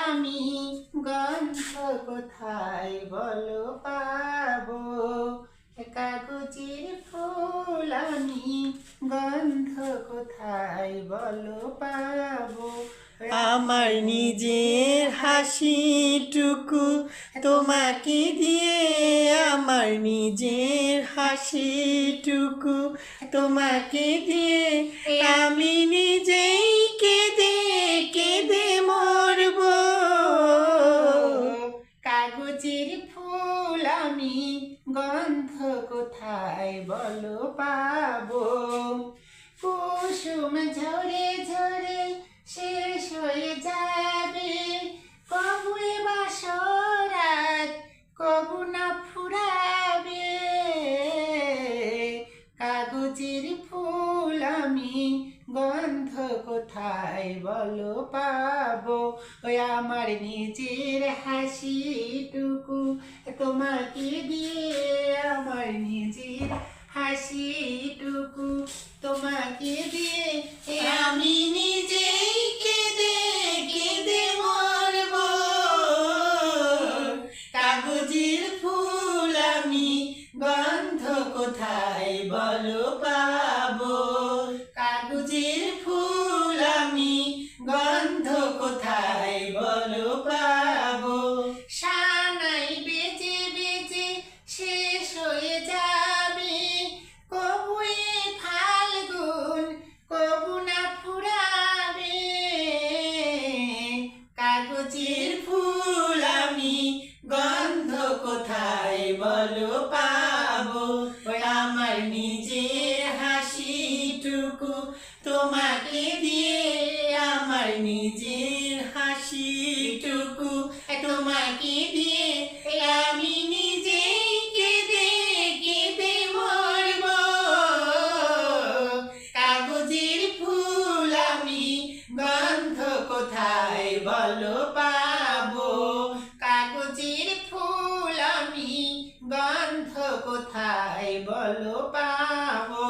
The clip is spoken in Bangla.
আমি গন্ধ কোথায় বলো পাবো? কাগজের ফুল আমি গন্ধ কোথায় বলো পাবো? আমার নিজের হাসিটুকু তোমাকে দিয়ে, আমার নিজের হাসিটুকু তোমাকে দিয়ে, আমি নিজেই আমি গন্ধ কোথায় বলো পাবো? কুসুম ঝরে ঝরে শেষ হয়ে যাবে। কবু বাসরাত কবু না ফুরাবে। কাগজের ফুল আমি গন্ধ কোথায় বলো পাবো? ওই আমার নিজের হাসি হাসিটুকু তোমাকে দিয়ে আমার নিজের হাসিটুকু তোমাকে দিয়ে আমি নিজেই কেঁদে কেঁদে মরব। কাগজের ফুল আমি গন্ধ কোথায় বলো পাবো নিজের হাসিটুকু তোমাকে দিয়ে, আমার নিজের হাসিটুকু তোমাকে দিয়ে, আমি নিজেই কেঁদে কেঁদে মরব কাগজের ফুল আমি গন্ধ কোথায় বলো পাবো কোথায় বলো পাবো